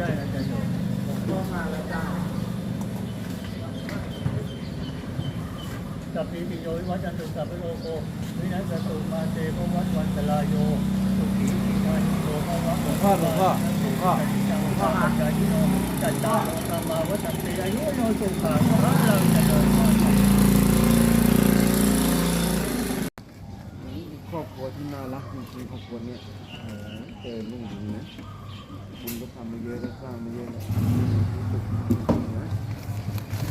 ใช่อาจารย์ก็มาแล้วจ้าสัพพิปิโยวัจันตุสัพพโลโกวินัสตุมาเตภวัตวันตลายโยสุขีสีมาโตภวัตหลวงพ่อหลวงพ่อหลวงพ่อหลวงพ่อจัตตาธรรมาวสันติอายุโยสุขังพระเราจะเดิน รอบครัวที่น่ารักจริงๆครอบครัวเนี้ยเออเจอลูกดีนะคุณก็ทำมาเยอะแล้วสร้างมาเยอะแล้วนะ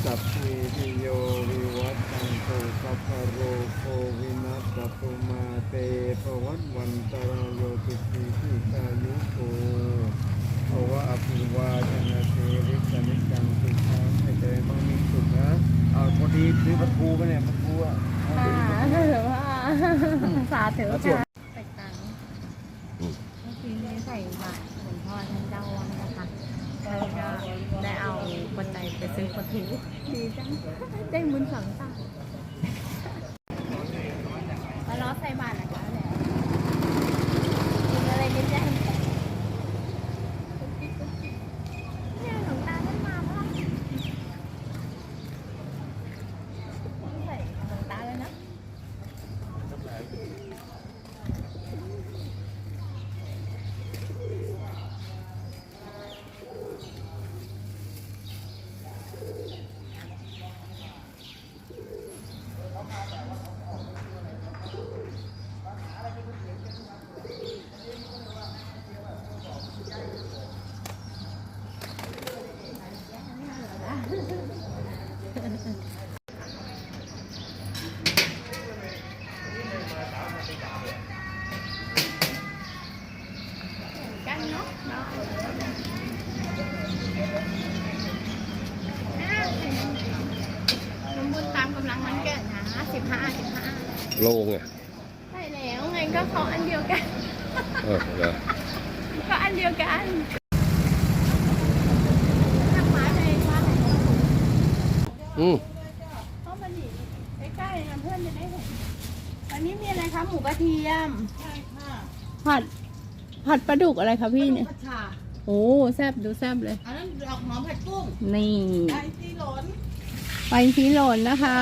สัพเพติโยวิวัตตังโตสัพพโรโควินัสสตุมาเตภวัตวันตรายโยสุขีที่กายุโกภวะอภิวาทนาเทริสนิจังสุขังให้เจมั่งมีสุขนะเอาพอดีซื้อปลาทูไปเนี่ยปลาทูอะเอาไป ค่ะ ดู ถือว่า สาเถอะค่ะใส่ตังเมื่อกี้นี้ใส่บาตรหลวงพ่อท่านเจ้าวัดนะคะแล้วก็ได้เอาปัจจัยไปซื้อปลาทูดีจัง ได้บุญสองตาล้อใส่บาตรนะคะแล้วกินอะไรนิดได้เนี่ยหลวงตาท่านมาเมื่อไหร่ใส่หลวงตาเลยนะ กันเนาะเนาะทำบุญตามกำลังมันเกิดนะสิบห้าสิบห้า โลงไงใช่แล้วไงก็เขาอันเดียวกันเออเหรอก็อันเดียวกันทำไม้ไปว่าอืมเพราะมันอยู่ใกล้ๆนะเพื่อนจะได้เห็นอันนี้มีอะไรคะหมูกระเทียมใช่ค่ะผัดผัดปลาดุกอะไรคะพี่เนี่ย ผัดฉ่าโอ้แซบดูแซบเลย อันนั้นดอกหอมผัดกุ้ง นี่ไก่ที่หลนไปซีโรนนะคะ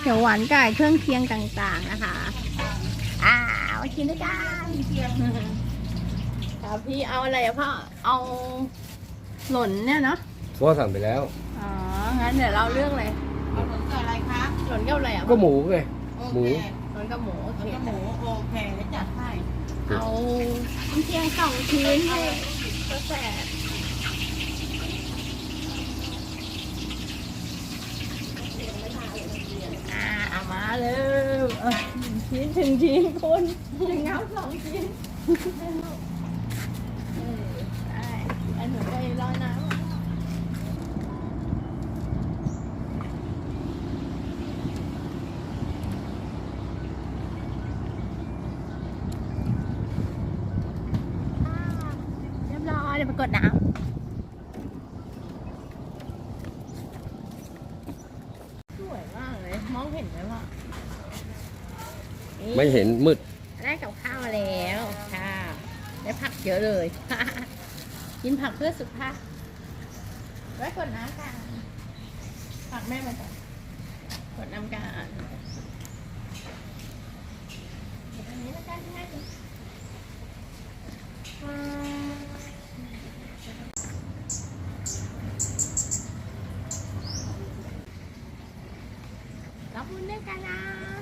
เขียวหวานไก่เครื่องเคียงต่างๆนะคะอ้าวมากินด้วยกันครับพี่เอาอะไรอะพ่อเอาหล่นเนี่ยเนาะเพราะว่าสั่งไปแล้วอ๋องั้นเดี๋ยวเราเลือกเลยเอาหลนกับอะไรคะหล่นกับอะไรอะก็หมูไงโอหมูเคหล่นกับหมูโอหลเคนกับหมูโอเคเดี๋ยวจัดให้เอาเครื่องเคียงสองชิ้นให้กาแฟอ่า เอามาเลยเออหนึ่งชิ้นถึงชิ้นคุณถึงเงาสองชิ้นเออได้อันหนูไปรอน้ำอ่าเรียบร้อยเดี๋ยวไปกดน้ำสวยมากเลย มองเห็นไหมว่าไม่เห็นมืด ได้กับข้าวมาแล้วค่ะ ได้ผักเยอะเลย กินผักเพื่อสุขภาพไว้กดน้ำกันผักแม่มาก่อนกดน้ำกันเดี๋ยวอันนี้แล้วกันง่า ขอบคุณด้วยกันนะ